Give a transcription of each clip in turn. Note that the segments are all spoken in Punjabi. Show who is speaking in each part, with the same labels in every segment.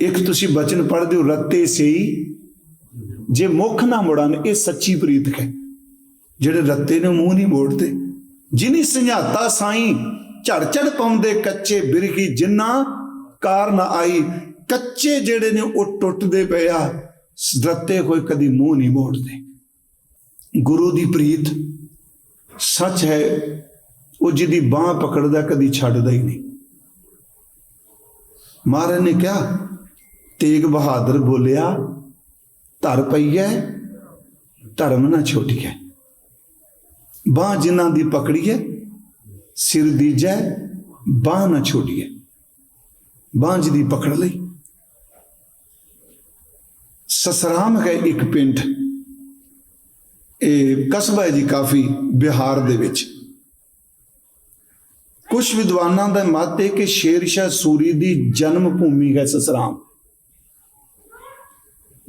Speaker 1: ਇੱਕ ਤੁਸੀਂ ਬਚਨ ਪੜ੍ਹਦੇ ਹੋ, ਰੱਤੇ ਸਈ। ਜੇ ਮੁਖ ਨਾ ਮੁੜਨ, ਇਹ ਸੱਚੀ ਪ੍ਰੀਤ ਹੈ। ਜਿਹੜੇ ਰੱਤੇ ਨੂੰ ਮੂੰਹ ਨਹੀਂ ਮੋੜਦੇ, ਜਿਨੀ ਸੰਝਾਤਾ ਸਾਈ, ਝੜ ਪਾਉਂਦੇ ਕੱਚੇ ਬਿਰਗੀ, ਜਿੰਨਾ ਕਾਰ ਨਾ ਆਈ, ਕੱਚੇ ਜਿਹੜੇ ਨੇ ਉਹ ਟੁੱਟਦੇ ਪਏ ਆ, ਰੱਤੇ ਕੋਈ ਕਦੀ ਮੂੰਹ ਨਹੀਂ ਮੋੜਦੇ। ਗੁਰੂ ਦੀ ਪ੍ਰੀਤ ਸੱਚ ਹੈ, ਉਹ ਜਿਹਦੀ ਬਾਹ ਪਕੜਦਾ ਕਦੀ ਛੱਡਦਾ ਹੀ ਨਹੀਂ। ਮਹਾਰਾਜ ਨੇ ਕਿਹਾ ਤੇਗ ਬਹਾਦਰ ਬੋਲਿਆ, ਧਰ ਪਈਐ, ਧਰਮ ਨਾ ਛੋਟੀਐ। ਬਾਹ ਜਿਨ੍ਹਾਂ ਦੀ ਪਕੜੀਐ, ਸਿਰ ਦੀਜੈ ਬਾਹ ਨਾ ਛੋਟੀਐ। ਬਾਂਝ ਦੀ ਪਕੜ ਲਈ। ਸਸਰਾਮ ਹੈ ਇੱਕ ਪਿੰਡ। ਇਹ ਕਸਬਾ ਹੈ ਜੀ ਕਾਫੀ ਬਿਹਾਰ ਦੇ ਵਿੱਚ। ਕੁਝ ਵਿਦਵਾਨਾਂ ਦਾ ਮਤ ਹੈ ਕਿ ਸ਼ੇਰ ਸ਼ਾਹ ਸੂਰੀ ਦੀ ਜਨਮ ਭੂਮੀ ਹੈ ਸਸਰਾਮ।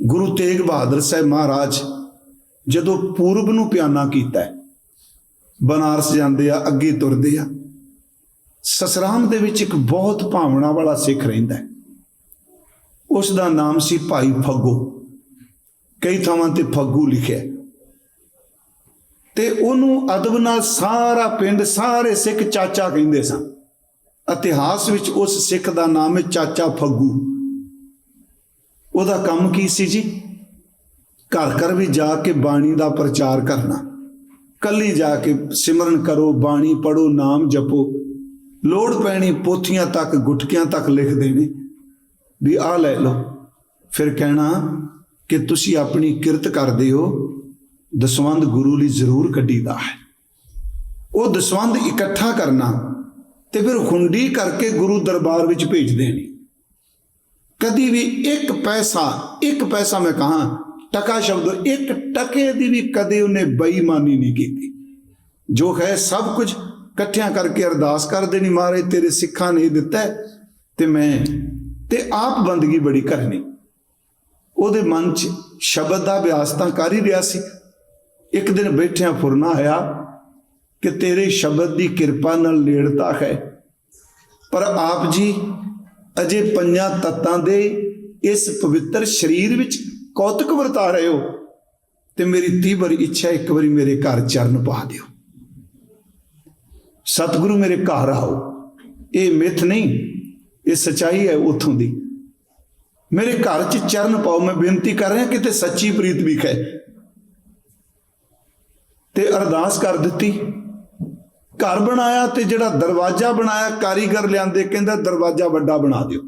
Speaker 1: ਗੁਰੂ ਤੇਗ ਬਹਾਦਰ ਸਾਹਿਬ ਮਹਾਰਾਜ ਜਦੋਂ ਪੂਰਬ ਨੂੰ ਪਿਆਨਾ ਕੀਤਾ ਬਨਾਰਸ ਜਾਂਦੇ ਆ, ਅੱਗੇ ਤੁਰਦੇ ਆ, ਸਸਰਾਮ ਦੇ ਵਿੱਚ ਇੱਕ ਬਹੁਤ ਭਾਵਨਾ ਵਾਲਾ ਸਿੱਖ ਰਹਿੰਦਾ ਹੈ। ਉਸ ਦਾ ਨਾਮ ਸੀ ਭਾਈ ਫੱਗੂ। ਕਈ ਥਾਵਾਂ ਤੇ ਫੱਗੂ ਲਿਖਿਆ ਹੈ। ਤੇ ਉਹਨੂੰ ਅਦਬ ਨਾਲ ਸਾਰਾ ਪਿੰਡ, ਸਾਰੇ ਸਿੱਖ ਚਾਚਾ ਕਹਿੰਦੇ ਸਨ। ਇਤਿਹਾਸ ਵਿੱਚ ਉਸ ਸਿੱਖ ਦਾ ਨਾਮ ਹੈ ਚਾਚਾ ਫੱਗੂ। ਉਹਦਾ ਕੰਮ ਕੀ ਸੀ ਜੀ? ਘਰ ਘਰ ਵੀ ਜਾ ਕੇ ਬਾਣੀ ਦਾ ਪ੍ਰਚਾਰ ਕਰਨਾ। ਕੱਲੀ ਜਾ ਕੇ ਸਿਮਰਨ ਕਰੋ, ਬਾਣੀ ਪੜੋ ਨਾਮ ਜਪੋ। ਲੋੜ ਪੈਣੀ ਪੋਥੀਆਂ ਤੱਕ, ਗੁਟਕਿਆਂ ਤੱਕ ਲਿਖ ਦੇਣੇ ਵੀ ਆ ਲੈ ਲਓ। ਫਿਰ ਕਹਿਣਾ ਕਿ ਤੁਸੀਂ ਆਪਣੀ ਕਿਰਤ ਕਰਦੇ ਹੋ ਦਸਵੰਦ ਗੁਰੂ ਲਈ ਜ਼ਰੂਰ ਕੱਢੀਦਾ ਹੈ। ਉਹ ਦਸਵੰਦ ਇਕੱਠਾ ਕਰਨਾ ਤੇ ਫਿਰ ਹੁੰਡੀ ਕਰਕੇ ਗੁਰੂ ਦਰਬਾਰ ਵਿੱਚ ਭੇਜ ਦੇਣੀ ਕਦੀ ਵੀ ਇੱਕ ਪੈਸਾ ਇੱਕ ਪੈਸਾ ਮੈਂ ਕਹਾ, ਟਕਾ ਸ਼ਬਦ ਇੱਕ ਟਕੇ ਦੀ ਵੀ ਕਦੇ ਉਹਨੇ ਬੇਈਮਾਨੀ ਨਹੀਂ ਕੀਤੀ। ਜੋ ਹੈ ਸਭ ਕੁਝ ਇਕੱਠਿਆਂ ਕਰਕੇ ਅਰਦਾਸ ਕਰ ਦੇਣੀ ਮਾਰੇ ਤੇਰੇ ਸਿੱਖਾਂ ਨੇ ਦਿੱਤਾ ਤੇ ਮੈਂ ਤੇ ਆਪ ਬੰਦਗੀ ਬੜੀ ਕਰਨੀ। ਉਹਦੇ ਮਨ 'ਚ ਸ਼ਬਦ ਦਾ ਅਭਿਆਸ ਤਾਂ ਕਰ ਹੀ ਰਿਹਾ ਸੀ। ਇੱਕ ਦਿਨ ਬੈਠਿਆਂ ਫੁਰਨਾ ਆਇਆ ਕਿ ਤੇਰੇ ਸ਼ਬਦ ਦੀ ਕਿਰਪਾ ਨਾਲ ਨੇੜਤਾ ਹੈ। ਪਰ ਆਪ ਜੀ ਅਜੇ ਪੰਜਾਂ ਤੱਤਾਂ ਦੇ ਇਸ ਪਵਿੱਤਰ ਸਰੀਰ ਵਿੱਚ ਕੌਤਕ ਵਰਤਾ ਰਹੇ ਹੋ ਤੇ ਮੇਰੀ ਤੀਬਰ ਇੱਛਾ ਇੱਕ ਵਾਰੀ ਮੇਰੇ ਘਰ ਚਰਨ ਪਾ ਦਿਓ। ਸਤਿਗੁਰੂ ਮੇਰੇ ਘਰ ਆਓ। ਇਹ ਮਿੱਥ ਨਹੀਂ, ਇਹ ਸਚਾਈ ਹੈ ਉਥੋਂ ਦੀ। ਮੇਰੇ ਘਰ 'ਚ ਚਰਨ ਪਾਓ, ਮੈਂ ਬੇਨਤੀ ਕਰ ਰਿਹਾ ਕਿਤੇ ਸੱਚੀ ਪ੍ਰੀਤ ਵੀ ਹੈ ਤੇ ਅਰਦਾਸ ਕਰ ਦਿੱਤੀ। ਘਰ ਬਣਾਇਆ ਤੇ ਜਿਹੜਾ ਦਰਵਾਜ਼ਾ ਬਣਾਇਆ, ਕਾਰੀਗਰ ਲਿਆਂਦੇ, ਕਹਿੰਦਾ ਦਰਵਾਜ਼ਾ ਵੱਡਾ ਬਣਾ ਦਿਓ।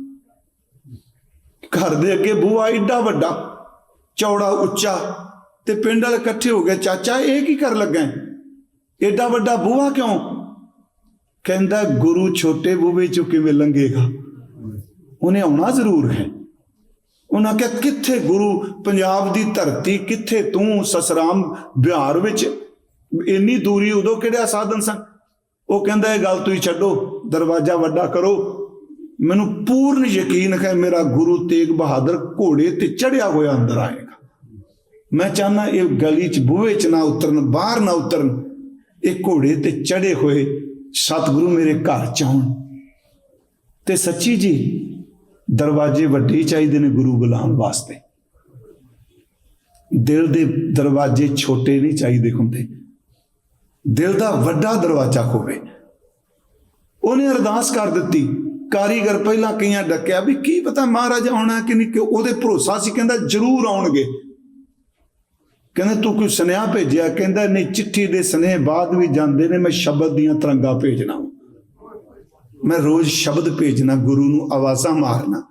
Speaker 1: ਘਰ ਦੇ ਅੱਗੇ ਬੂਹਾ ਏਡਾ ਵੱਡਾ, ਚੌੜਾ, ਉੱਚਾ ਤੇ ਪਿੰਡ ਵਾਲੇ ਇਕੱਠੇ ਹੋ ਗਏ, ਚਾਚਾ, ਇਹ ਕੀ ਕਰ ਲੱਗਾ ਏਡਾ ਵੱਡਾ ਬੂਹਾ ਕਿਉਂ? ਕਹਿੰਦਾ, ਗੁਰੂ ਛੋਟੇ ਬੂਹੇ ਚੋਂ ਕਿਵੇਂ ਲੰਘੇਗਾ? ਉਹਨੇ ਆਉਣਾ ਜ਼ਰੂਰ ਹੈ। ਉਹਨਾਂ ਕਿਹਾ, ਕਿੱਥੇ ਗੁਰੂ ਪੰਜਾਬ ਦੀ ਧਰਤੀ, ਕਿੱਥੇ ਤੂੰ ਸਸਰਾਮ ਬਿਹਾਰ ਵਿੱਚ ਇੰਨੀ ਦੂਰੀ, ਉਦੋਂ ਕਿਹੜਾ ਸਾਧਨ ਸਨ? ਉਹ ਕਹਿੰਦਾ, ਇਹ ਗੱਲ ਤੁਸੀਂ ਛੱਡੋ, ਦਰਵਾਜ਼ਾ ਵੱਡਾ ਕਰੋ। ਮੈਨੂੰ ਪੂਰਨ ਯਕੀਨ ਹੈ, ਮੇਰਾ ਗੁਰੂ ਤੇਗ ਬਹਾਦਰ ਘੋੜੇ ਤੇ ਚੜਿਆ ਹੋਇਆ ਅੰਦਰ ਆਏਗਾ। ਮੈਂ ਚਾਹਨਾ ਇਹ ਗਲੀ ਚ ਬੂਹੇ ਚ ਨਾ ਉਤਰਨ, ਬਾਹਰ ਨਾ ਉਤਰਨ। ਇਹ ਘੋੜੇ ਤੇ ਚੜੇ ਹੋਏ ਸਤਿਗੁਰੂ ਮੇਰੇ ਘਰ ਚ ਆਉਣ। ਤੇ ਸੱਚੀ ਜੀ, ਦਰਵਾਜ਼ੇ ਵੱਡੇ ਚਾਹੀਦੇ ਨੇ ਗੁਰੂ ਬੁਲਾਉਣ ਵਾਸਤੇ। ਦਿਲ ਦੇ ਦਰਵਾਜ਼ੇ ਛੋਟੇ ਨਹੀਂ ਚਾਹੀਦੇ ਹੁੰਦੇ। ਦਿਲ ਦਾ ਵੱਡਾ ਦਰਵਾਜ਼ਾ ਹੋਵੇ ਉਹਨੇ ਅਰਦਾਸ ਕਰ ਦਿੱਤੀ। ਕਾਰੀਗਰ ਪਹਿਲਾਂ ਕਈਆਂ ਡੱਕਿਆ ਵੀ ਕੀ ਪਤਾ ਮਹਾਰਾਜ ਆਉਣਾ ਕਿ ਨਹੀਂ ਕਿ ਉਹਦੇ ਭਰੋਸਾ ਸੀ, ਕਹਿੰਦਾ ਜ਼ਰੂਰ ਆਉਣਗੇ। ਕਹਿੰਦਾ, ਤੂੰ ਕੋਈ ਸੁਨੇਹਾ ਭੇਜਿਆ? ਕਹਿੰਦਾ, ਨਹੀਂ, ਚਿੱਠੀ ਦੇ ਸੁਨੇਹੇ ਬਾਅਦ ਵੀ ਜਾਂਦੇ ਨੇ, ਮੈਂ ਸ਼ਬਦ ਦੀਆਂ ਤਰੰਗਾਂ ਭੇਜਣਾ ਮੈਂ ਰੋਜ਼ ਸ਼ਬਦ ਭੇਜਣਾ, ਗੁਰੂ ਨੂੰ ਆਵਾਜ਼ਾਂ ਮਾਰਨਾ।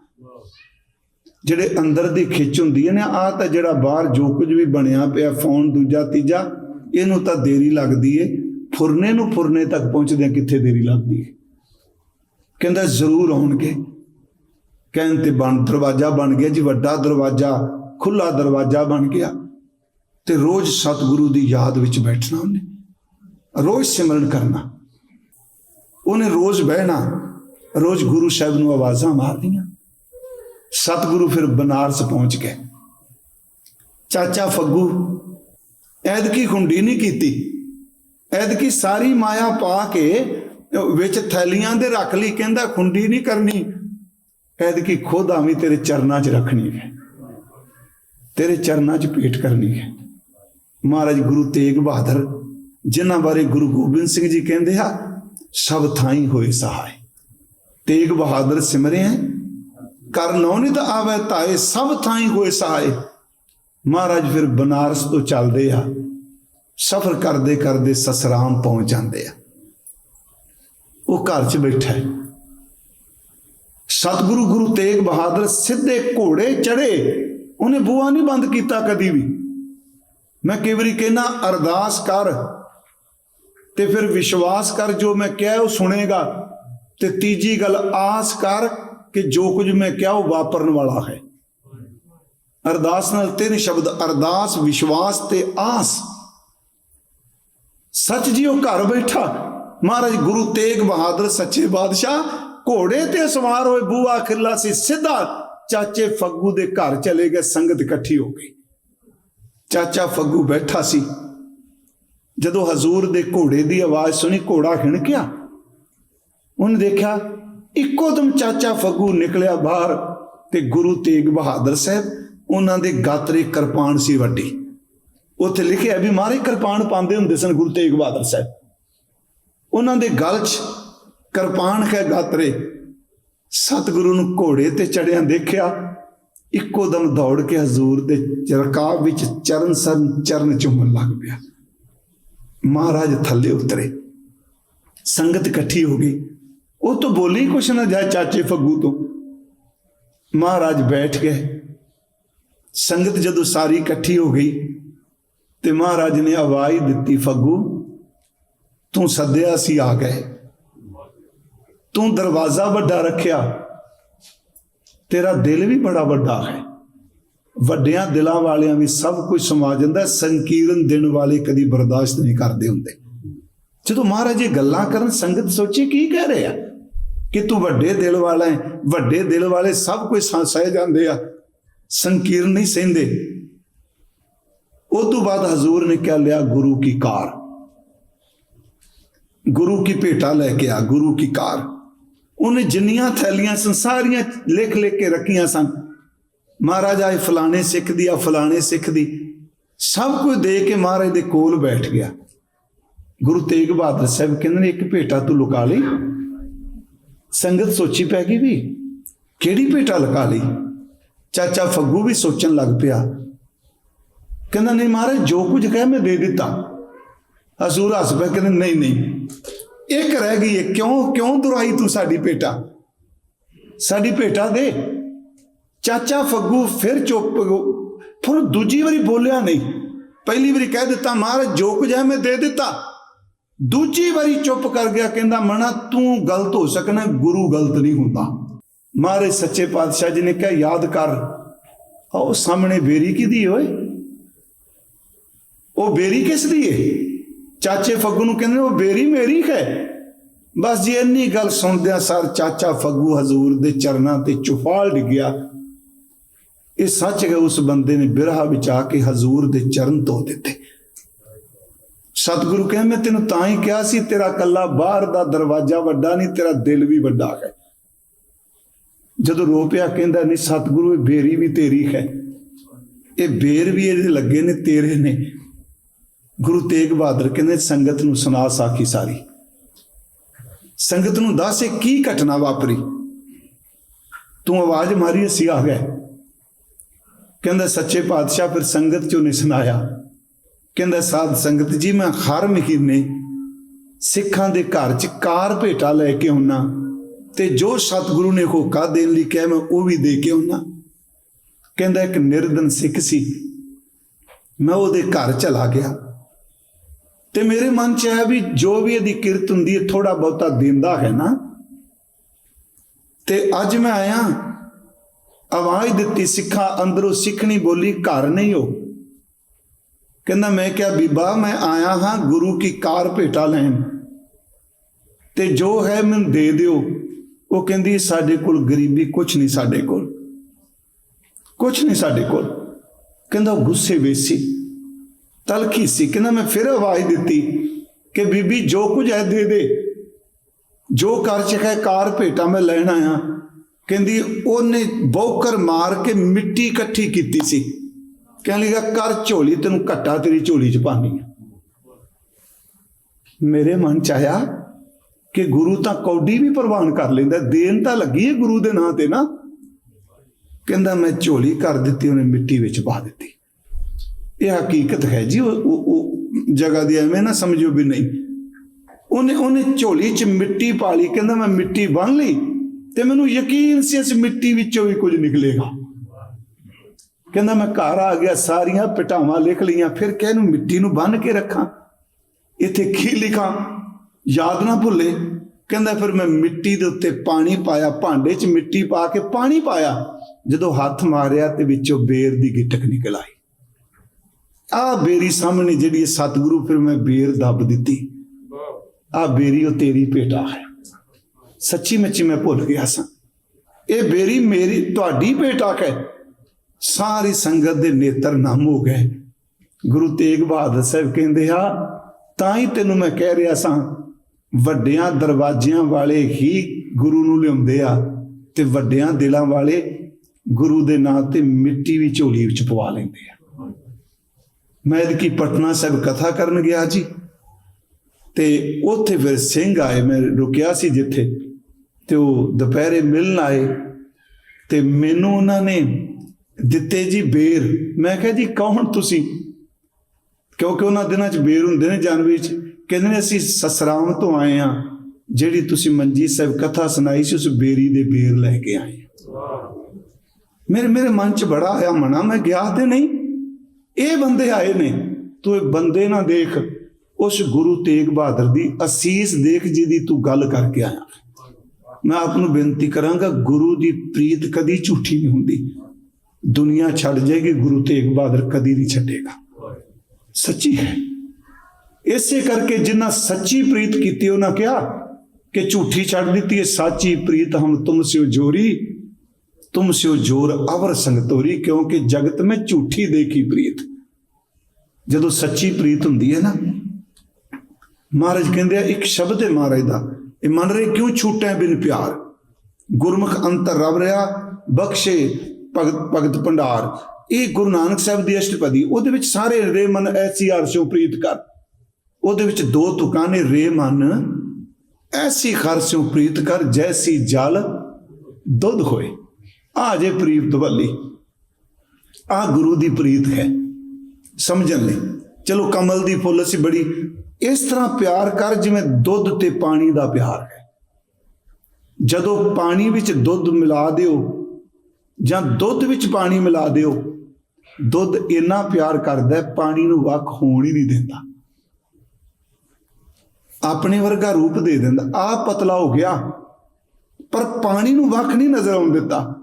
Speaker 1: ਜਿਹੜੇ ਅੰਦਰ ਦੀ ਖਿੱਚ ਹੁੰਦੀ ਹੈ ਨਾ ਆ ਤਾਂ ਜਿਹੜਾ ਬਾਹਰ ਜੋ ਕੁਝ ਵੀ ਬਣਿਆ ਪਿਆ, ਫੋਨ ਦੂਜਾ, ਤੀਜਾ ਇਹਨੂੰ ਤਾਂ ਦੇਰੀ ਲੱਗਦੀ ਏ। ਫੁਰਨੇ ਨੂੰ ਫੁਰਨੇ ਤੱਕ ਪਹੁੰਚਦਿਆਂ ਕਿੱਥੇ ਦੇਰੀ ਲੱਗਦੀ ਏ? ਕਹਿੰਦਾ ਜ਼ਰੂਰ ਆਉਣਗੇ। ਕਹਿਣ ਤੇ ਬਣ, ਦਰਵਾਜ਼ਾ ਬਣ ਗਿਆ ਜੀ, ਵੱਡਾ ਦਰਵਾਜ਼ਾ ਖੁੱਲਾ ਦਰਵਾਜ਼ਾ ਬਣ ਗਿਆ। ਤੇ ਰੋਜ਼ ਸਤਿਗੁਰੂ ਦੀ ਯਾਦ ਵਿੱਚ ਬੈਠਣਾ ਉਹਨੇ। ਰੋਜ਼ ਸਿਮਰਨ ਕਰਨਾ। ਉਹਨੇ ਰੋਜ਼ ਬਹਿਣਾ। ਰੋਜ਼ ਗੁਰੂ ਸਾਹਿਬ ਨੂੰ ਆਵਾਜ਼ਾਂ ਮਾਰਦੀਆਂ ਸਤਿਗੁਰੂ ਫਿਰ ਬਨਾਰਸ ਪਹੁੰਚ ਗਏ। ਚਾਚਾ ਫੱਗੂ ਐਦਕੀ ਖੁੰਡੀ ਨਹੀਂ ਕੀਤੀ। ਐਦਕੀ ਸਾਰੀ ਮਾਇਆ ਪਾ ਕੇ ਵਿੱਚ ਥੈਲੀਆਂ ਦੇ ਰੱਖ ਲਈ, ਕਹਿੰਦਾ ਖੁੰਡੀ ਨਹੀਂ ਕਰਨੀ। ਐਦਕੀ ਖੁਦ ਆਵੀਂ ਤੇਰੇ ਚਰਨਾਂ 'ਚ ਰੱਖਣੀ ਹੈ। ਤੇਰੇ ਚਰਨਾਂ 'ਚ ਪੇਟ ਕਰਨੀ ਹੈ। ਮਹਾਰਾਜ ਗੁਰੂ ਤੇਗ ਬਹਾਦਰ, ਜਿਨ੍ਹਾਂ ਬਾਰੇ ਗੁਰੂ ਗੋਬਿੰਦ ਸਿੰਘ ਜੀ ਕਹਿੰਦੇ ਆ, ਸਭ ਥਾਈ ਹੋਏ ਸਹਾਈ ਤੇਗ ਬਹਾਦਰ ਸਿਮਰਿਆ ਕਰ ਨੌਨਿਤ ਆਵੇ ਤਾਏ, ਸਭ ਥਾਈ ਹੋਏ ਸਹਾਈ ਮਹਾਰਾਜ ਫਿਰ ਬਨਾਰਸ ਤੋਂ ਚੱਲਦੇ ਆ, ਸਫ਼ਰ ਕਰਦੇ ਕਰਦੇ ਸਸਰਾਮ ਪਹੁੰਚ ਜਾਂਦੇ ਆ। ਉਹ ਘਰ 'ਚ ਬੈਠਾ ਹੈ। ਸਤਿਗੁਰੂ ਗੁਰੂ ਤੇਗ ਬਹਾਦਰ ਸਿੱਧੇ ਘੋੜੇ ਚੜੇ ਉਹਨੇ ਬੂਹਾ ਨਹੀਂ ਬੰਦ ਕੀਤਾ ਕਦੀ ਵੀ। ਮੈਂ ਕਈ ਵਾਰੀ ਕਹਿੰਦਾ, ਅਰਦਾਸ ਕਰ ਤੇ ਫਿਰ ਵਿਸ਼ਵਾਸ ਕਰ, ਜੋ ਮੈਂ ਕਿਹਾ ਉਹ ਸੁਣੇਗਾ। ਤੇ ਤੀਜੀ ਗੱਲ ਆਸ ਕਰ ਕਿ ਜੋ ਕੁਝ ਮੈਂ ਕਿਹਾ ਉਹ ਵਾਪਰਨ ਵਾਲਾ ਹੈ। ਅਰਦਾਸ ਨਾਲ ਤਿੰਨ ਸ਼ਬਦ, ਅਰਦਾਸ, ਵਿਸ਼ਵਾਸ ਤੇ ਆਸ। ਸੱਚ ਜੀ ਉਹ ਘਰ ਬੈਠਾ। ਮਹਾਰਾਜ ਗੁਰੂ ਤੇਗ ਬਹਾਦਰ, ਸੱਚੇ ਬਾਦਸ਼ਾਹ, ਘੋੜੇ ਤੇ ਸਵਾਰ ਹੋਏ ਬੂਆ ਖਿਰਲਾ ਸੀ। ਸਿੱਧਾ ਚਾਚੇ ਫੱਗੂ ਦੇ ਘਰ ਚਲੇ ਗਏ, ਸੰਗਤ ਇਕੱਠੀ ਹੋ ਗਈ। ਚਾਚਾ ਫੱਗੂ ਬੈਠਾ ਸੀ। ਜਦੋਂ ਹਜ਼ੂਰ ਦੇ ਘੋੜੇ ਦੀ ਆਵਾਜ਼ ਸੁਣੀ, ਘੋੜਾ ਖਿਣਕਿਆ ਉਹਨੇ ਦੇਖਿਆ, ਇੱਕੋ ਦਮ ਚਾਚਾ ਫੱਗੂ ਨਿਕਲਿਆ ਬਾਹਰ ਤੇ ਗੁਰੂ ਤੇਗ ਬਹਾਦਰ ਸਾਹਿਬ ਉਹਨਾਂ ਦੇ ਗਾਤਰੇ ਕਿਰਪਾਨ ਸੀ ਵੱਡੀ। ਉੱਥੇ ਲਿਖਿਆ ਵੀ ਮਾਰੇ ਕਿਰਪਾਨ ਪਾਉਂਦੇ ਹੁੰਦੇ ਸਨ ਗੁਰੂ ਤੇਗ ਬਹਾਦਰ ਸਾਹਿਬ। ਉਹਨਾਂ ਦੇ ਗਲ 'ਚ ਕਿਰਪਾਨ ਹੈ ਗਾਤਰੇ। ਸਤਿਗੁਰੂ ਨੂੰ ਘੋੜੇ ਤੇ ਚੜਿਆਂ ਦੇਖਿਆ। ਇੱਕੋ ਦਮ ਦੌੜ ਕੇ ਹਜ਼ੂਰ ਦੇ ਚਰਕਾਬ ਵਿੱਚ ਚਰਨ ਸਰਨ ਚਰਨ ਚੁੰਮਣ ਲੱਗ ਪਿਆ। ਮਹਾਰਾਜ ਥੱਲੇ ਉਤਰੇ। ਸੰਗਤ ਇਕੱਠੀ ਹੋ ਗਈ। ਉਹ ਤੋਂ ਬੋਲੀ ਕੁਛ ਨਾ ਜਾ ਚਾਚੇ ਫੱਗੂ ਤੋਂ। ਮਹਾਰਾਜ ਬੈਠ ਗਏ। ਸੰਗਤ ਜਦੋਂ ਸਾਰੀ ਇਕੱਠੀ ਹੋ ਗਈ ਤੇ ਮਹਾਰਾਜ ਨੇ ਆਵਾਜ਼ ਦਿੱਤੀ, ਫੱਗੂ, ਤੂੰ ਸੱਦਿਆ ਸੀ ਆ ਗਏ। ਤੂੰ ਦਰਵਾਜ਼ਾ ਵੱਡਾ ਰੱਖਿਆ। ਤੇਰਾ ਦਿਲ ਵੀ ਬੜਾ ਵੱਡਾ ਹੈ। ਵੱਡਿਆਂ ਦਿਲਾਂ ਵਾਲਿਆਂ ਵੀ ਸਭ ਕੁਝ ਸਮਾ ਜਾਂਦਾ ਸੰਕੀਰਨ ਦਿਨ ਵਾਲੇ ਕਦੀ ਬਰਦਾਸ਼ਤ ਨਹੀਂ ਕਰਦੇ ਹੁੰਦੇ। ਜਦੋਂ ਮਹਾਰਾਜ ਇਹ ਗੱਲਾਂ ਕਰਨ, ਸੰਗਤ ਸੋਚੇ ਕੀ ਕਹਿ ਰਹੇ ਆ? ਕਿ ਤੂੰ ਵੱਡੇ ਦਿਲ ਵਾਲਾ ਹੈ, ਵੱਡੇ ਦਿਲ ਵਾਲੇ ਸਭ ਕੁਝ ਸਹਿ ਜਾਂਦੇ ਆ। ਸੰਕੀਰਨ ਨਹੀਂ ਸਹਿੰਦੇ। ਉਹ ਤੋਂ ਬਾਅਦ ਹਜ਼ੂਰ ਨੇ ਕਹਿ, ਲਿਆ ਗੁਰੂ ਕੀ ਕਾਰ। ਗੁਰੂ ਕੀ ਭੇਟਾ ਲੈ ਕੇ ਆ, ਗੁਰੂ ਕੀ ਕਾਰ। ਉਹਨੇ ਜਿੰਨੀਆਂ ਥੈਲੀਆਂ ਸਨ ਸਾਰੀਆਂ ਲਿਖ ਲਿਖ ਕੇ ਰੱਖੀਆਂ ਸਨ। ਮਹਾਰਾਜਾ ਇਹ ਫਲਾਣੇ ਸਿੱਖ ਦੀ ਆ ਫਲਾਣੇ ਸਿੱਖ ਦੀ। ਸਭ ਕੁਝ ਦੇ ਕੇ ਮਹਾਰਾਜ ਦੇ ਕੋਲ ਬੈਠ ਗਿਆ। ਗੁਰੂ ਤੇਗ ਬਹਾਦਰ ਸਾਹਿਬ ਕਹਿੰਦੇ ਨੇ, ਇੱਕ ਭੇਟਾ ਤੂੰ ਲੁਕਾ ਲਈ। ਸੰਗਤ ਸੋਚੀ ਪੈ ਗਈ ਵੀ ਕਿਹੜੀ ਭੇਟਾ ਲੁਕਾ ਲਈ? ਚਾਚਾ ਫੱਗੂ ਵੀ ਸੋਚਣ ਲੱਗ ਪਿਆ। ਕਹਿੰਦਾ, ਨਹੀਂ ਮਹਾਰਾਜ, ਜੋ ਕੁਝ ਕਹਿ ਮੈਂ ਦੇ ਦਿੱਤਾ। ਹਸੂਰ ਹੱਸ ਪਏ ਕਹਿੰਦੇ, ਨਹੀਂ ਨਹੀਂ। ਇੱਕ ਰਹਿ ਗਈ ਹੈ। ਕਿਉਂ ਕਿਉਂ ਦੁਰਾਈ ਤੂੰ ਸਾਡੀ ਭੇਟਾ? ਸਾਡੀ ਭੇਟਾ ਦੇ। ਚਾਚਾ ਫੱਗੂ ਫਿਰ ਚੁੱਪ ਫਿਰ ਦੂਜੀ ਵਾਰੀ ਬੋਲਿਆ, ਨਹੀਂ। ਪਹਿਲੀ ਵਾਰੀ ਕਹਿ ਦਿੱਤਾ, ਮਹਾਰਾਜ, ਜੋ ਕੁਝ ਹੈ ਮੈਂ ਦੇ ਦਿੱਤਾ। ਦੂਜੀ ਵਾਰੀ ਚੁੱਪ ਕਰ ਗਿਆ, ਕਹਿੰਦਾ ਮਣਾ ਤੂੰ ਗਲਤ ਹੋ ਸਕਣਾ, ਗੁਰੂ ਗਲਤ ਨਹੀਂ ਹੁੰਦਾ। ਮਹਾਰਾਜ ਸੱਚੇ ਪਾਤਸ਼ਾਹ ਜੀ ਨੇ ਕਿਹਾ, ਯਾਦ ਕਰ। ਉਹ ਸਾਹਮਣੇ ਬੇਰੀ ਕਿਹਦੀ ਓਏ? ਉਹ ਬੇਰੀ ਕਿਸ ਦੀ ਏ? ਚਾਚੇ ਫੱਗੂ ਨੂੰ ਕਹਿੰਦੇ ਉਹ ਬੇਰੀ ਮੇਰੀ ਹੈ ਬਸ ਜੀ ਇੰਨੀ ਗੱਲ ਸੁਣਦਿਆਂ ਸਰ ਚਾਚਾ ਫੱਗੂ ਹਜ਼ੂਰ ਦੇ ਚਰਨਾਂ ਤੇ ਚੁਫਾਲ ਡਿੱਗਿਆ ਇਹ ਸੱਚ ਹੈ, ਉਸ ਬੰਦੇ ਨੇ ਬਿਰਹਾ ਵਿੱਚ ਆ ਕੇ ਹਜ਼ੂਰ ਦੇ ਚਰਨ ਧੋ ਦਿੱਤੇ। ਸਤਿਗੁਰੂ ਕਹਿੰਦੇ, ਮੈਂ ਤੈਨੂੰ ਤਾਂ ਹੀ ਕਿਹਾ ਸੀ, ਤੇਰਾ ਕੱਲਾ ਬਾਹਰ ਦਾ ਦਰਵਾਜ਼ਾ ਵੱਡਾ ਨਹੀਂ, ਤੇਰਾ ਦਿਲ ਵੀ ਵੱਡਾ ਹੈ। ਜਦੋਂ ਰੋ ਪਿਆ ਕਹਿੰਦਾ, ਨਹੀਂ ਸਤਿਗੁਰੂ, ਇਹ ਬੇਰੀ ਵੀ ਤੇਰੀ ਹੈ। ਇਹ ਬੇਰ ਵੀ ਇਹਦੇ ਲੱਗੇ ਨੇ, ਤੇਰੇ ਨੇ। ਗੁਰੂ ਤੇਗ ਬਹਾਦਰ ਕਹਿੰਦੇ, ਸੰਗਤ ਨੂੰ ਸੁਣਾ ਸਾਖੀ ਸਾਰੀ। ਸੰਗਤ ਨੂੰ ਦੱਸ ਇਹ ਕੀ ਘਟਨਾ ਵਾਪਰੀ। ਤੂੰ ਆਵਾਜ਼ ਮਾਰੀ, ਅਸੀਂ ਆ ਗਏ। ਕਹਿੰਦਾ, ਸੱਚੇ ਪਾਤਸ਼ਾਹ, ਫਿਰ ਸੰਗਤ ਚੋਂ ਨਹੀਂ ਸੁਣਾਇਆ? ਕਹਿੰਦਾ, ਸਾਧ ਸੰਗਤ ਜੀ, ਮੈਂ ਹਰ ਮਹੀਨੇ ਸਿੱਖਾਂ ਦੇ ਘਰ 'ਚ ਕਾਰ ਭੇਟਾ ਲੈ ਕੇ ਆਉਣਾ ਤੇ ਜੋ ਸਤਿਗੁਰੂ ਨੇ ਹੋਕਾ ਦੇਣ ਲਈ ਕਿਹਾ, ਮੈਂ ਉਹ ਵੀ ਦੇ ਕੇ ਆਉਣਾ ਕਹਿੰਦਾ, ਇੱਕ ਨਿਰਦਨ ਸਿੱਖ ਸੀ। ਮੈਂ ਉਹਦੇ ਘਰ ਚਲਾ ਗਿਆ। ਤੇ ਮੇਰੇ ਮਨ 'ਚ ਆਇਆ ਵੀ ਜੋ ਵੀ ਇਹਦੀ ਕਿਰਤ ਹੁੰਦੀ ਹੈ ਥੋੜਾ ਬਹੁਤਾ ਦਿੰਦਾ ਹੈ ਨਾ। ਤੇ ਅੱਜ ਮੈਂ ਆਇਆ। ਆਵਾਜ਼ ਦਿੱਤੀ ਸਿੱਖਾ, ਅੰਦਰੋਂ ਸਿੱਖਣੀ ਬੋਲੀ, ਘਰ ਨਹੀਂ ਹੋ। ਕਹਿੰਦਾ, ਮੈਂ ਕਿਹਾ, ਬੀਬਾ, ਮੈਂ ਆਇਆ ਹਾਂ ਗੁਰੂ ਕੀ ਕਾਰ ਭੇਟਾ ਲੈਣ। ਤੇ ਜੋ ਹੈ ਮੈਨੂੰ ਦੇ ਦਿਓ। ਉਹ ਕਹਿੰਦੀ ਸਾਡੇ ਕੋਲ ਗਰੀਬੀ ਕੁਛ ਨਹੀਂ ਸਾਡੇ ਕੋਲ। ਕੁਛ ਨਹੀਂ ਸਾਡੇ ਕੋਲ। ਕਹਿੰਦਾ, ਉਹ ਗੁੱਸੇ ਵਿੱਚ ਸੀ, ਤਲਖੀ ਸੀ। ਕਹਿੰਦਾ, ਮੈਂ ਫਿਰ ਆਵਾਜ਼ ਦਿੱਤੀ ਕਿ ਬੀਬੀ, ਜੋ ਕੁਝ ਹੈ ਦੇ ਦੇ। ਜੋ ਕਰ ਚੁੱਕਾ ਕਾਰ ਭੇਟਾ ਮੈਂ ਲੈਣ ਆਇਆ। ਕਹਿੰਦੀ, ਉਹਨੇ ਬੌਕਰ ਮਾਰ ਕੇ ਮਿੱਟੀ ਇਕੱਠੀ ਕੀਤੀ ਸੀ। ਕਹਿਣ ਲੱਗਾ, ਕਰ ਝੋਲੀ, ਤੈਨੂੰ ਘੱਟਾ ਤੇਰੀ ਝੋਲੀ ਚ ਪਾਣੀ ਮੇਰੇ ਮਨ ਚ ਆਇਆ ਕਿ ਗੁਰੂ ਤਾਂ ਕੌਡੀ ਵੀ ਪ੍ਰਵਾਨ ਕਰ ਲੈਂਦਾ, ਦੇਣ ਤਾਂ ਲੱਗੀ ਹੈ ਗੁਰੂ ਦੇ ਨਾਂ ਤੇ ਨਾ। ਕਹਿੰਦਾ, ਮੈਂ ਝੋਲੀ ਕਰ ਦਿੱਤੀ, ਉਹਨੇ ਮਿੱਟੀ ਵਿੱਚ ਪਾ ਦਿੱਤੀ। ਇਹ ਹਕੀਕਤ ਹੈ ਜੀ, ਉਹ ਜਗ੍ਹਾ ਦੀ ਐਵੇਂ ਨਾ ਸਮਝੋ ਵੀ ਨਹੀਂ। ਉਹਨੇ ਉਹਨੇ ਝੋਲੀ 'ਚ ਮਿੱਟੀ ਪਾ ਲਈ, ਕਹਿੰਦਾ, ਮੈਂ ਮਿੱਟੀ ਬੰਨ ਲਈ ਤੇ ਮੈਨੂੰ ਯਕੀਨ ਸੀ ਇਸ ਮਿੱਟੀ ਵਿੱਚੋਂ ਵੀ ਕੁਝ ਨਿਕਲੇਗਾ। ਕਹਿੰਦਾ, ਮੈਂ ਘਰ ਆ ਗਿਆ, ਸਾਰੀਆਂ ਪਟਾਵਾਂ ਲਿਖ ਲਈਆਂ, ਫਿਰ ਕਿ ਇਹਨੂੰ ਮਿੱਟੀ ਨੂੰ ਬੰਨ ਕੇ ਰੱਖਾਂ? ਇੱਥੇ ਕੀ ਲਿਖਾਂ? ਯਾਦ ਨਾ ਭੁੱਲੇ। ਕਹਿੰਦਾ ਫਿਰ ਮੈਂ ਮਿੱਟੀ ਦੇ ਉੱਤੇ ਪਾਣੀ ਪਾਇਆ, ਭਾਂਡੇ 'ਚ ਮਿੱਟੀ ਪਾ ਕੇ ਪਾਣੀ ਪਾਇਆ। ਜਦੋਂ ਹੱਥ ਮਾਰਿਆ ਤੇ ਵਿੱਚੋਂ ਬੇਰ ਦੀ ਗਿਟਕ ਨਿਕਲ ਆਈ। ਆ ਬੇਰੀ ਸਾਹਮਣੇ ਜਿਹੜੀ ਸਤਿਗੁਰੂ, ਫਿਰ ਮੈਂ ਬੇਰ ਦੱਬ ਦਿੱਤੀ। ਆ ਬੇਰੀ, ਉਹ ਤੇਰੀ ਭੇਟਾ ਹੈ। ਸੱਚੀ ਮੱਚੀ ਮੈਂ ਭੁੱਲ ਗਿਆ ਸਾਂ। ਇਹ ਬੇਰੀ ਮੇਰੀ, ਤੁਹਾਡੀ ਭੇਟਾ ਹੈ। ਸਾਰੀ ਸੰਗਤ ਦੇ ਨੇਤਰ ਨਮ ਹੋ ਗਏ। ਗੁਰੂ ਤੇਗ ਬਹਾਦਰ ਸਾਹਿਬ ਕਹਿੰਦੇ ਆ, ਤਾਂ ਹੀ ਤੈਨੂੰ ਮੈਂ ਕਹਿ ਰਿਹਾ ਸਾਂ ਵੱਡਿਆਂ ਦਰਵਾਜ਼ਿਆਂ ਵਾਲੇ ਹੀ ਗੁਰੂ ਨੂੰ ਲਿਆਉਂਦੇ ਆ ਤੇ ਵੱਡਿਆਂ ਦਿਲਾਂ ਵਾਲੇ ਗੁਰੂ ਦੇ ਨਾਂ ਤੇ ਮਿੱਟੀ ਵੀ ਝੋਲੀ ਵਿੱਚ ਪਵਾ ਲੈਂਦੇ ਆ। ਮੈਂ ਇਹਦੀ ਪਟਨਾ ਸਾਹਿਬ ਕਥਾ ਕਰਨ ਗਿਆ ਜੀ। ਤੇ ਉੱਥੇ ਫਿਰ ਸਿੰਘ ਆਏ, ਮੈਂ ਰੁਕਿਆ ਸੀ ਜਿੱਥੇ ਤੇ ਉਹ ਦੁਪਹਿਰੇ ਮਿਲਣ ਆਏ ਤੇ ਮੈਨੂੰ ਉਹਨਾਂ ਨੇ ਦਿੱਤੇ ਜੀ ਬੇਰ। ਮੈਂ ਕਿਹਾ ਜੀ ਕੌਣ ਤੁਸੀਂ? ਕਿਉਂਕਿ ਉਹਨਾਂ ਦਿਨਾਂ 'ਚ ਬੇਰ ਹੁੰਦੇ ਨੇ ਜਨਵਰੀ 'ਚ। ਕਹਿੰਦੇ ਨੇ ਅਸੀਂ ਸਸਰਾਮ ਤੋਂ ਆਏ ਆ ਜਿਹੜੀ ਤੁਸੀਂ ਮੰਜੀ ਸਾਹਿਬ ਕਥਾ ਸੁਣਾਈ ਸੀ, ਉਸ ਬੇਰੀ ਦੇ ਬੇਰ ਲੈ ਕੇ ਆਏ ਮੇਰੇ ਮੇਰੇ ਮਨ 'ਚ ਬੜਾ ਆਇਆ ਮਨਾ, ਮੈਂ ਗਿਆ ਤੇ ਨਹੀਂ। ਇਹ ਬੰਦੇ ਆਏ ਨੇ, ਤੂੰ ਇਹ ਬੰਦੇ ਨਾ ਦੇਖ, ਉਸ ਗੁਰੂ ਤੇਗ ਬਹਾਦਰ ਦੀ ਅਸੀਸ ਦੇਖ, ਜਿਹਦੀ ਤੂੰ ਗੱਲ ਕਰਕੇ ਆਇਆ। ਮੈਂ ਆਪ ਨੂੰ ਬੇਨਤੀ ਕਰਾਂਗਾ, ਗੁਰੂ ਦੀ ਪ੍ਰੀਤ ਕਦੀ ਝੂਠੀ ਨਹੀਂ ਹੁੰਦੀ। ਦੁਨੀਆ ਛੱਡ ਜਾਏਗੀ, ਗੁਰੂ ਤੇਗ ਬਹਾਦਰ ਕਦੀ ਨਹੀਂ ਛੱਡੇਗਾ। ਸੱਚੀ ਹੈ। ਇਸੇ ਕਰਕੇ ਜਿਨ੍ਹਾਂ ਸੱਚੀ ਪ੍ਰੀਤ ਕੀਤੀ, ਉਹਨਾਂ ਕਿਹਾ ਕਿ ਝੂਠੀ ਛੱਡ ਦਿੱਤੀ ਇਹ ਸੱਚੀ ਪ੍ਰੀਤ ਹਮ ਤੁਮਸਿਓ ਜੋਰੀ ਤੁਮਸਿਓ ਜੋਰ ਅਵਰ ਸੰਗ ਤੋਰੀ ਕਿਉਂਕਿ ਜਗਤ ਮੈਂ ਝੂਠੀ ਦੇਖੀ ਪ੍ਰੀਤ। ਜਦੋਂ ਸੱਚੀ ਪ੍ਰੀਤ ਹੁੰਦੀ ਹੈ ਨਾ, ਮਹਾਰਾਜ ਕਹਿੰਦੇ ਆ, ਇੱਕ ਸ਼ਬਦ ਹੈ ਮਹਾਰਾਜ ਦਾ, ਇਹ ਮੰਨ ਰਹੇ ਕਿਉਂ ਛੂਟੈ ਬਿਨ ਪਿਆਰ? ਗੁਰਮੁਖ ਅੰਤਰ ਰਵ ਰਿਆ, ਬਖਸ਼ੇ ਭਗਤ ਭਗਤ ਭੰਡਾਰ। ਇਹ ਗੁਰੂ ਨਾਨਕ ਸਾਹਿਬ ਦੀ ਅਸ਼ਟਪਦੀ, ਉਹਦੇ ਵਿੱਚ ਸਾਰੇ ਰੇ ਮਨ ਐਸੀ ਅਰਸ਼ੋਂ ਪ੍ਰੀਤ ਕਰ। ਉਹਦੇ ਵਿੱਚ ਦੋ ਤੁਕਾਂ ਨੇ, ਰੇ, ਮਨ। ਐਸੀ ਖਰਸੋਂ ਪ੍ਰੀਤ ਕਰ, ਜੈਸੀ ਜਲ ਦੁੱਧ ਹੋਏ। ਆ ਜੇ ਪ੍ਰੀਤ ਵੱਲੀ ਆ ਗੁਰੂ ਦੀ ਪ੍ਰੀਤ ਹੈ, ਸਮਝਣ ਲਈ। ਚਲੋ ਕਮਲ ਦੀ ਫੁੱਲ ਸੀ ਬੜੀ ਇਸ ਤਰ੍ਹਾਂ ਪਿਆਰ ਕਰ, ਜਿਵੇਂ ਦੁੱਧ ਤੇ ਪਾਣੀ ਦਾ ਪਿਆਰ ਹੈ। ਜਦੋਂ ਪਾਣੀ ਵਿੱਚ ਦੁੱਧ ਮਿਲਾ ਦਿਓ, ਜਾਂ ਦੁੱਧ ਵਿੱਚ ਪਾਣੀ ਮਿਲਾ ਦਿਓ, ਦੁੱਧ ਇੰਨਾ ਪਿਆਰ ਕਰਦਾ ਪਾਣੀ ਨੂੰ ਵੱਖ ਹੋਣ ਹੀ ਨਹੀਂ ਦਿੰਦਾ। ਆਪਣੇ ਵਰਗਾ ਰੂਪ ਦੇ ਦਿੰਦਾ। ਆ ਪਤਲਾ ਹੋ ਗਿਆ। ਪਰ ਪਾਣੀ ਨੂੰ ਵੱਖ ਨਹੀਂ ਨਜ਼ਰ ਆਉਣ ਦਿੱਤਾ।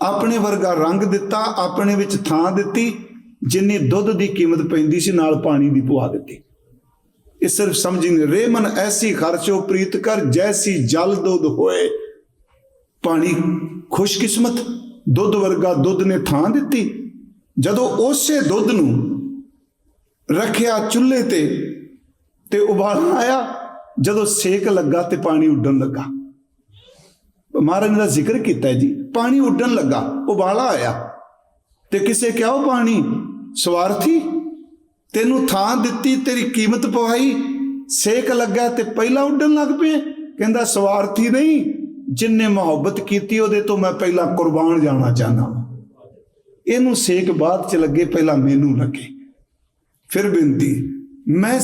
Speaker 1: ਆਪਣੇ ਵਰਗਾ ਰੰਗ ਦਿੱਤਾ, ਆਪਣੇ ਵਿੱਚ ਥਾਂ ਦਿੱਤੀ, ਜਿੰਨੀ ਦੁੱਧ ਦੀ ਕੀਮਤ ਪੈਂਦੀ ਸੀ, ਨਾਲ ਪਾਣੀ ਦੀ ਪਵਾ ਦਿੱਤੀ। ਇਹ ਸਿਰਫ ਸਮਝੀ ਨਹੀਂ ਰੇਮਨ, ਐਸੀ ਖਰਚੋ ਪ੍ਰੀਤ ਕਰ ਜੈਸੀ ਜਲ ਦੁੱਧ ਹੋਏ। ਪਾਣੀ ਖੁਸ਼ਕਿਸਮਤ, ਦੁੱਧ ਵਰਗਾ ਦੁੱਧ ਨੇ ਥਾਂ ਦਿੱਤੀ। ਜਦੋਂ ਉਸੇ ਦੁੱਧ ਨੂੰ ਰੱਖਿਆ ਚੁੱਲ੍ਹੇ ਤੇ ਤੇ ਉਬਾਲਾ ਆਇਆ। ਜਦੋਂ ਸੇਕ ਲੱਗਾ ਤੇ ਪਾਣੀ ਉੱਡਣ ਲੱਗਾ। ਮਹਾਰਾਜ ਦਾ ਜ਼ਿਕਰ ਕੀਤਾ ਜੀ, ਪਾਣੀ ਉੱਡਣ ਲੱਗਾ, ਉਬਾਲਾ ਆਇਆ। ਤੇ ਕਿਸੇ ਕਿਹਾ, ਉਹ ਪਾਣੀ ਸਵਾਰਥੀ, ਤੈਨੂੰ ਥਾਂ ਦਿੱਤੀ, ਤੇਰੀ ਕੀਮਤ ਪਵਾਈ। ਸੇਕ ਲੱਗਾ ਤੇ ਪਹਿਲਾਂ ਉੱਡਣ ਲੱਗ ਪਏ। ਕਹਿੰਦਾ, ਸਵਾਰਥੀ ਨਹੀਂ ਜਿਨਨੇ ਮੁਹੱਬਤ ਕੀਤੀ, ਉਹਦੇ ਤੋਂ ਮੈਂ ਪਹਿਲਾਂ ਕੁਰਬਾਨ ਜਾਣਾ ਚਾਹਨਾ ਇਹਨੂੰ ਸੇਕ ਬਾਅਦ ਚ ਲੱਗੇ, ਪਹਿਲਾਂ ਮੈਨੂੰ ਲੱਗੇ ਫਿਰ ਬੇਨਤੀ, ਮੈਂ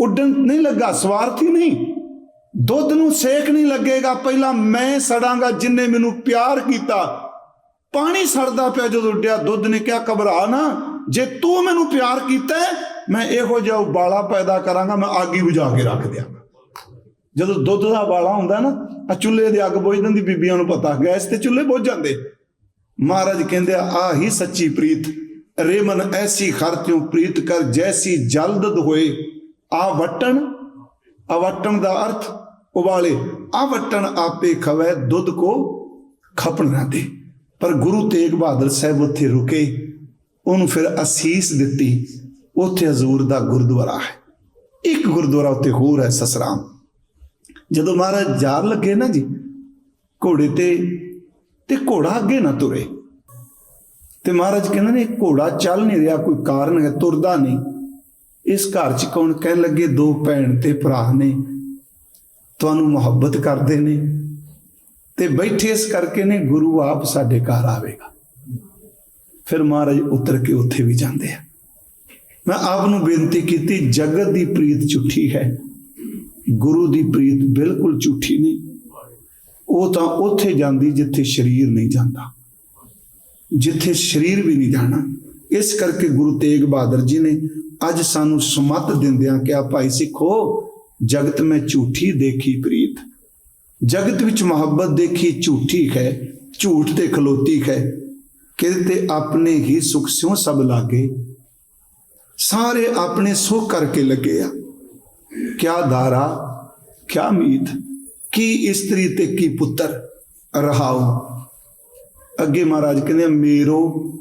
Speaker 1: ਉੱਡਣ ਨਹੀਂ ਲੱਗਾ, ਸਵਾਰਥੀ ਨਹੀਂ। ਦੁੱਧ ਨੂੰ ਸੇਕ ਨਹੀਂ ਲੱਗੇਗਾ। ਪਹਿਲਾਂ ਮੈਂ ਸੜਾਂਗਾ ਜਿੰਨੇ ਮੈਨੂੰ ਪਿਆਰ ਕੀਤਾ। ਪਾਣੀ ਸੜਦਾ ਪਿਆ ਜਦੋਂ ਉੱਡਿਆ, ਦੁੱਧ ਨੇ ਕਿਹਾ, ਘਬਰਾ ਨਾ। ਜੇ ਤੂੰ ਮੈਨੂੰ ਪਿਆਰ ਕੀਤਾ ਮੈਂ ਇਹੋ ਜਿਹਾ ਉਬਾਲਾ ਪੈਦਾ ਕਰਾਂਗਾ, ਮੈਂ ਅੱਗ ਬੁਝਾ ਕੇ ਰੱਖ ਦਿਆਂਗਾ। ਜਦੋਂ ਦੁੱਧ ਦਾ ਉਬਾਲਾ ਹੁੰਦਾ ਨਾ ਆ ਚੁੱਲ੍ਹੇ ਦੀ ਅੱਗ ਬੁਝ ਦਿੰਦੀ ਬੀਬੀਆਂ ਨੂੰ ਪਤਾ। ਗੈਸ ਤੇ ਚੁੱਲ੍ਹੇ ਬੁਝ ਜਾਂਦੇ। ਮਹਾਰਾਜ ਕਹਿੰਦੇ ਆ ਹੀ ਸੱਚੀ ਪ੍ਰੀਤ। ਰੇ ਐਸੀ ਖਰਤਿਓ ਪ੍ਰੀਤ ਕਰ, ਜੈਸੀ ਜਲਦਦ ਹੋਏ ਆ ਵਟਣ ਅਵਟਣ ਦਾ ਅਰਥ ਉਬਾਲੇ। ਆ ਅਵਟਣ ਆਪੇ ਖਵੈ, ਦੁੱਧ ਕੋ ਖਪਣ ਨਾ ਦੇ। ਪਰ ਗੁਰੂ ਤੇਗ ਬਹਾਦਰ ਸਾਹਿਬ ਉੱਥੇ ਰੁਕੇ। ਉਹਨੂੰ ਫਿਰ ਅਸੀਸ ਦਿੱਤੀ। ਉੱਥੇ ਹਜ਼ੂਰ ਦਾ ਗੁਰਦੁਆਰਾ ਹੈ। ਇੱਕ ਗੁਰਦੁਆਰਾ ਉੱਥੇ ਹੋਰ ਹੈ ਸਸਰਾਮ। ਜਦੋਂ ਮਹਾਰਾਜ ਜਾਣ ਲੱਗੇ ਨਾ ਜੀ, ਘੋੜੇ ਤੇ ਤੇ ਘੋੜਾ ਅੱਗੇ ਨਾ ਤੁਰੇ। ਤੇ ਮਹਾਰਾਜ ਕਹਿੰਦੇ ਨੇ, ਘੋੜਾ ਚੱਲ ਨਹੀਂ ਰਿਹਾ, ਕੋਈ ਕਾਰਨ ਹੈ, ਤੁਰਦਾ ਨਹੀਂ। ਇਸ ਘਰ 'ਚ ਕੌਣ ਕਹਿਣ ਲੱਗੇ, ਦੋ ਭੈਣ ਤੇ ਭਰਾ ਨੇ। ਤੁਹਾਨੂੰ ਮੁਹੱਬਤ ਕਰਦੇ ਨੇ ਤੇ ਬੈਠੇ ਇਸ ਕਰਕੇ ਨੇ, ਗੁਰੂ ਆਪ ਸਾਡੇ ਘਰ ਆਵੇਗਾ। ਫਿਰ ਮਹਾਰਾਜ ਉਤਰ ਕੇ ਉੱਥੇ ਵੀ ਜਾਂਦੇ ਆ। ਮੈਂ ਆਪ ਨੂੰ ਬੇਨਤੀ ਕੀਤੀ, ਜਗਤ ਦੀ ਪ੍ਰੀਤ ਝੂਠੀ ਹੈ, ਗੁਰੂ ਦੀ ਪ੍ਰੀਤ ਬਿਲਕੁਲ ਝੂਠੀ ਨਹੀਂ। ਉਹ ਤਾਂ ਉੱਥੇ ਜਾਂਦੀ ਜਿੱਥੇ ਸਰੀਰ ਨਹੀਂ ਜਾਂਦਾ, ਜਿੱਥੇ ਸਰੀਰ ਵੀ ਨਹੀਂ ਜਾਣਾ। ਇਸ ਕਰਕੇ ਗੁਰੂ ਤੇਗ ਬਹਾਦਰ ਜੀ ਨੇ ਅੱਜ ਸਾਨੂੰ ਸਮਤ ਦਿੰਦਿਆਂ ਕਿਹਾ ਭਾਈ ਸਿੱਖੋ ਜਗਤ ਮੈਂ ਝੂਠੀ ਦੇਖੀ ਪ੍ਰੀਤ। ਜਗਤ ਵਿੱਚ ਮੁਹੱਬਤ ਦੇਖੀ ਝੂਠੀ ਹੈ ਝੂਠ ਤੇ ਖਲੋਤੀ ਹੈ। ਕਿਤੇ ਆਪਣੇ ਹੀ ਸੁਖ ਸਿਉ ਸਭ ਲਾਗੇ। ਸਾਰੇ ਆਪਣੇ ਸੁਖ ਕਰਕੇ ਲੱਗੇ ਆ। ਕਿਆ ਧਾਰਾ ਕਿਆ ਮੀਤ ਕੀ ਇਸਤਰੀ ਤੇ ਕੀ ਪੁੱਤਰ ਰਹਾਉ ਅੱਗੇ ਮਹਾਰਾਜ ਕਹਿੰਦੇ ਆ, ਮੇਰੋ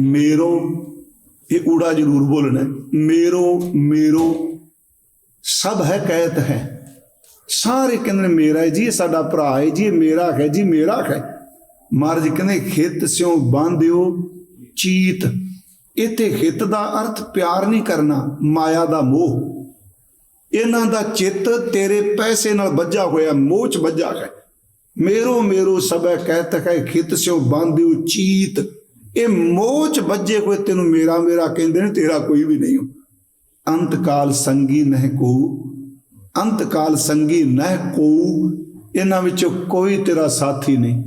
Speaker 1: ਮੇਰੋ, ਇਹ ਊੜਾ ਜ਼ਰੂਰ ਬੋਲਣਾ ਮੇਰੋ ਮੇਰੋ ਸਭ ਹੈ ਕਹਿਤ ਹੈ। ਸਾਰੇ ਕਹਿੰਦੇ ਨੇ, ਮੇਰਾ ਹੈ ਜੀ, ਇਹ ਸਾਡਾ ਭਰਾ ਹੈ ਜੀ, ਇਹ ਮੇਰਾ ਹੈ ਜੀ, ਮੇਰਾ ਹੈ। ਮਹਾਰਾਜ ਕਹਿੰਦੇ, ਖਿੱਤ ਸਿਓ ਬਾਂਧਿਓ ਚੀਤ। ਇਥੇ ਹਿੱਤ ਦਾ ਅਰਥ ਪਿਆਰ ਨਹੀਂ ਕਰਨਾ, ਮਾਇਆ ਦਾ ਮੋਹ। ਇਹਨਾਂ ਦਾ ਚਿੱਤ ਤੇਰੇ ਪੈਸੇ ਨਾਲ ਵੱਜਾ ਹੋਇਆ, ਮੋਹ ਚ ਵੱਜਾ ਹੈ। ਮੇਰੋ ਮੇਰੋ ਸਭੈ ਕਹਿਤ ਹੈ, ਖਿੱਤ ਸਿਓ ਬਾਂਧਿਓ ਚੀਤ। ਇਹ ਮੋਹ ਚ ਵੱਜੇ ਕੋਈ ਤੈਨੂੰ ਮੇਰਾ ਮੇਰਾ ਕਹਿੰਦੇ ਨੇ, ਤੇਰਾ ਕੋਈ ਵੀ ਨਹੀਂ। ਹੋ ਅੰਤ ਕਾਲ ਸੰਗੀ ਨਹਿ ਕੋ, ਅੰਤ ਕਾਲ ਸੰਗੀ ਨਹਿ ਕੋ, ਇਹਨਾਂ ਵਿੱਚੋਂ ਕੋਈ ਤੇਰਾ ਸਾਥੀ ਨਹੀਂ।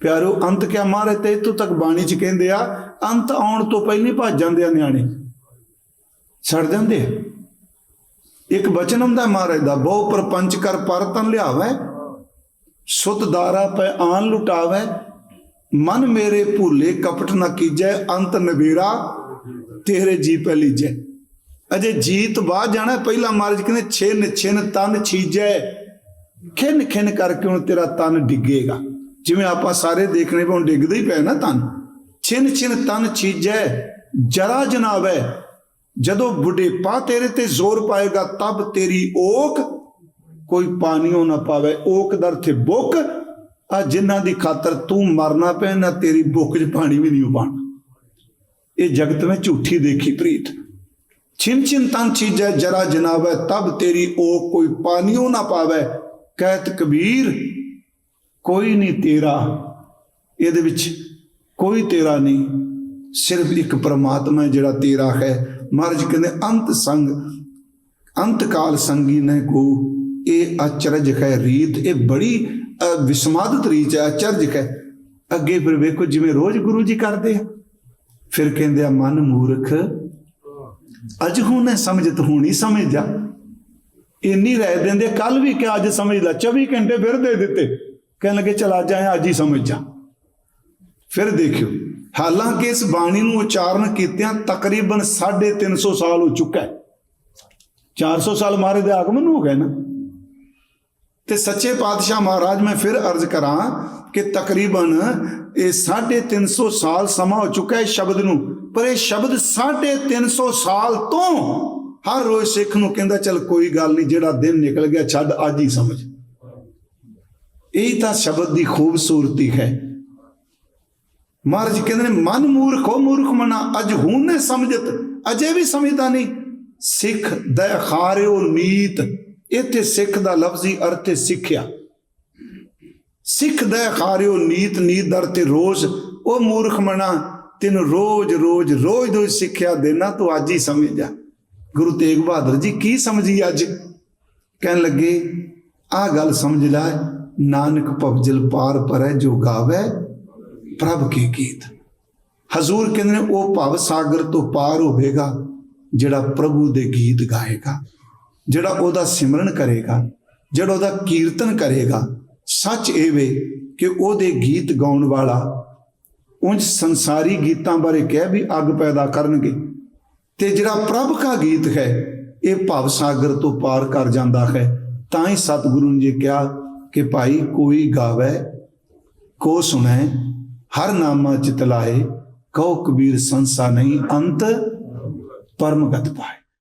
Speaker 1: ਪਿਆਰੋ, ਅੰਤ ਕਿਆ ਮਾਰੇ ਤੇ ਇੱਥੋਂ ਤੱਕ ਬਾਣੀ ਚ ਕਹਿੰਦੇ ਆ, ਅੰਤ ਆਉਣ ਤੋਂ ਪਹਿਲਾਂ ਭੱਜ ਜਾਂਦੇ ਆ ਨਿਆਣੇ। ਛੱਡ ਜਾਂਦੇ ਆ। ਇੱਕ ਬਚਨ ਹੁੰਦਾ ਮਹਾਰਾਜ ਦਾ, ਬਹੁ ਪਰਪੰਚ ਕਰ ਪਰਤਨ ਲਿਆਵੇ, ਸੁਤ ਦਾਰਾ ਪੈ ਆਨ ਲੁਟਾਵੇ ਮਨ ਮੇਰੇ ਭੁੱਲੇ ਕਪਟ ਨਾ ਕੀਜੈ, ਅੰਤ ਨਵੇਰਾ ਤੇਰੇ ਜੀ ਪੈ ਲੀਜੈ। ਅਜੇ ਜੀਤ ਬਾਅਦ ਜਾਣਾ, ਪਹਿਲਾ ਮਹਾਰਾਜ ਕਹਿੰਦੇ ਛਿਨ ਛਿਨ ਤਨ ਛੀਜੈ। ਖਿਨ ਖਿਨ ਕਰਕੇ ਹੁਣ ਤੇਰਾ ਤਨ ਡਿੱਗੇਗਾ। ਜਿਵੇਂ ਆਪਾਂ ਸਾਰੇ ਦੇਖਣੇ ਪਾ ਹੁਣ ਡਿੱਗਦਾ ਹੀ ਪਏ ਨਾ ਤਨ। ਛਿਨ ਛਿਨ ਤਨ ਛੀਜੈ, ਜਰਾ ਜਨਾਵੈ। ਜਦੋਂ ਬੁਢੇਪਾ ਤੇਰੇ ਤੇ ਜ਼ੋਰ ਪਾਏਗਾ, ਤਬ ਤੇਰੀ ਓਕ ਕੋਈ ਪਾਣੀਓ ਨਾ ਪਾਵੇ। ਓਕ ਦਰ ਤੇ ਬੁੱਕ ਆ ਜਿਨ੍ਹਾਂ ਦੀ ਖਾਤਰ ਤੂੰ ਮਰਨਾ ਪੈ ਨਾ ਤੇਰੀ ਬੁੱਕ 'ਚ ਪਾਣੀ ਵੀ ਨਹੀਂ ਪਾਣਾ ਇਹ ਜਗਤ ਵਿੱਚ ਝੂਠੀ ਦੇਖੀ ਪ੍ਰੀਤ। ਛਿਨ ਛਿਨ ਤਨ ਚੀਜੈ ਜਰਾ ਜਨਾਵੇ ਤਬ ਤੇਰੀ ਓ ਕੋਈ ਪਾਣੀਓ ਨਾ ਪਾਵੇ। ਕਹਿਤ ਕਬੀਰ, ਕੋਈ ਨਹੀਂ ਤੇਰਾ। ਇਹਦੇ ਵਿੱਚ ਕੋਈ ਤੇਰਾ ਨਹੀਂ, ਸਿਰਫ ਇੱਕ ਪ੍ਰਮਾਤਮਾ ਹੈ ਜਿਹੜਾ ਤੇਰਾ ਹੈ। ਮਹਾਰਾਜ ਕਹਿੰਦੇ, ਅੰਤ ਸੰਗ ਅੰਤ ਕਾਲ ਸੰਗੀ ਨੇ ਕੋ। ਇਹ ਅਚਰਜ ਹੈ ਰੀਤ। ਇਹ ਬੜੀ ਵਿਸਮਾਦਿਤ ਰੀਤ ਹੈ ਅਚਰਜ ਹੈ। ਅੱਗੇ ਫਿਰ ਵੇਖੋ ਜਿਵੇਂ ਰੋਜ਼ ਗੁਰੂ ਜੀ ਕਰਦੇ ਆ। ਫਿਰ ਕਹਿੰਦੇ ਆ, ਮਨ ਮੂਰਖ, ਅੱਜ ਹੁਣ ਸਮਝਤ ਹੋਣੀ ਸਮਝ ਜਾ। ਇੰਨੀ ਰਹਿ ਦਿੰਦੇ, ਕੱਲ ਵੀ ਕਿ ਅੱਜ ਸਮਝ ਲੈ। 24 ਘੰਟੇ ਫਿਰ ਦੇ ਦਿੱਤੇ। ਕਹਿਣ ਲੱਗੇ, ਚਲ ਅੱਜ ਆਇਆ ਅੱਜ ਹੀ ਸਮਝ ਜਾ। ਫਿਰ ਦੇਖਿਓ, ਹਾਲਾਂਕਿ ਇਸ ਬਾਣੀ ਨੂੰ ਉਚਾਰਨ ਕੀਤਿਆਂ ਤਕਰੀਬਨ 350 ਸਾਲ ਹੋ ਚੁੱਕਾ ਹੈ। 400 ਸਾਲ ਮਾਰੇ ਦੇ ਆਗਮਨ ਹੋ ਗਏ ਨਾ। ਤੇ ਸੱਚੇ ਪਾਤਸ਼ਾਹ ਮਹਾਰਾਜ ਮੈਂ ਫਿਰ ਅਰਜ਼ ਕਰਾਂ ਕਿ ਤਕਰੀਬਨ ਇਹ 350 ਸਾਲ ਸਮਾਂ ਹੋ ਚੁੱਕਾ ਹੈ ਸ਼ਬਦ ਨੂੰ। ਪਰ ਇਹ ਸ਼ਬਦ 350 ਸਾਲ ਤੋਂ ਹਰ ਰੋਜ਼ ਸਿੱਖ ਨੂੰ ਕਹਿੰਦਾ, ਚਲ ਕੋਈ ਗੱਲ ਨਹੀਂ, ਜਿਹੜਾ ਦਿਨ ਨਿਕਲ ਗਿਆ, ਛੱਡ, ਅੱਜ ਹੀ ਸਮਝ। ਇਹ ਤਾਂ ਸ਼ਬਦ ਦੀ ਖੂਬਸੂਰਤੀ ਹੈ। ਮਹਾਰਾਜ ਕਹਿੰਦੇ ਨੇ, ਮਨ ਮੂਰਖੋ, ਮੂਰਖ ਮਨਾ, ਅਜ ਹੁਣ ਨੇ ਸਮਝਤ, ਅਜੇ ਵੀ ਸਮਝਦਾ ਨਹੀਂ। ਸਿੱਖ ਦੇ ਖਾਰਿਓ ਇੱਥੇ ਸਿੱਖ ਦਾ ਲਫ਼ਜ਼ੀ ਅਰਥ ਹੈ ਸਿੱਖਿਆ। ਸਿੱਖ ਦਾ ਖਾਰਿਓ ਨੀਤ ਨੀਤ ਦਰ ਤੇ ਰੋਜ਼। ਉਹ ਮੂਰਖ ਮਨਾ, ਤੈਨੂੰ ਰੋਜ਼ ਰੋਜ਼ ਰੋਜ਼ ਰੋਜ਼ ਸਿੱਖਿਆ ਦੇਣਾ, ਤੂੰ ਅੱਜ ਹੀ ਸਮਝ ਜਾ। ਗੁਰੂ ਤੇਗ ਬਹਾਦਰ ਜੀ ਕੀ ਸਮਝੀ ਅੱਜ? ਕਹਿਣ ਲੱਗੇ, ਆ ਗੱਲ ਸਮਝ ਲੈ, ਨਾਨਕ ਭਵਜਲ ਪਾਰ ਪਰੈ ਜੋ ਗਾਵੇ ਪ੍ਰਭ ਕੇ ਗੀਤ। ਹਜ਼ੂਰ ਕਹਿੰਦੇ ਨੇ, ਉਹ ਭਵ ਸਾਗਰ ਤੋਂ ਪਾਰ ਹੋਵੇਗਾ, ਜਿਹੜਾ ਪ੍ਰਭੂ ਦੇ ਗੀਤ ਗਾਏਗਾ। ਜਿਹੜਾ ਉਹਦਾ ਸਿਮਰਨ ਕਰੇਗਾ, ਜਿਹੜਾ ਉਹਦਾ ਕੀਰਤਨ ਕਰੇਗਾ, ਸੱਚ ਇਹ ਵੇ ਕਿ ਉਹਦੇ ਗੀਤ ਗਾਉਣ ਵਾਲਾ ਉਂਝ ਸੰਸਾਰੀ ਗੀਤਾਂ ਬਾਰੇ ਕਹਿ ਵੀ ਅੱਗ ਪੈਦਾ ਕਰਨਗੇ। ਤੇ ਜਿਹੜਾ ਪ੍ਰਭ ਦਾ ਗੀਤ ਹੈ, ਇਹ ਭਵ ਸਾਗਰ ਤੋਂ ਪਾਰ ਕਰ ਜਾਂਦਾ ਹੈ। ਤਾਂ ਹੀ ਸਤਿਗੁਰੂ ਨੇ ਕਿਹਾ ਕਿ ਭਾਈ ਕੋਈ ਗਾਵੇ, ਕੋ ਸੁਣੈ, ਹਰ ਨਾਮਾ ਚਿਤ ਲਾਏ ਕਉ ਕਬੀਰ ਸੰਸਾ ਨਹੀਂ ਅੰਤ, ਪਰਮਗਤ ਪਾਏ।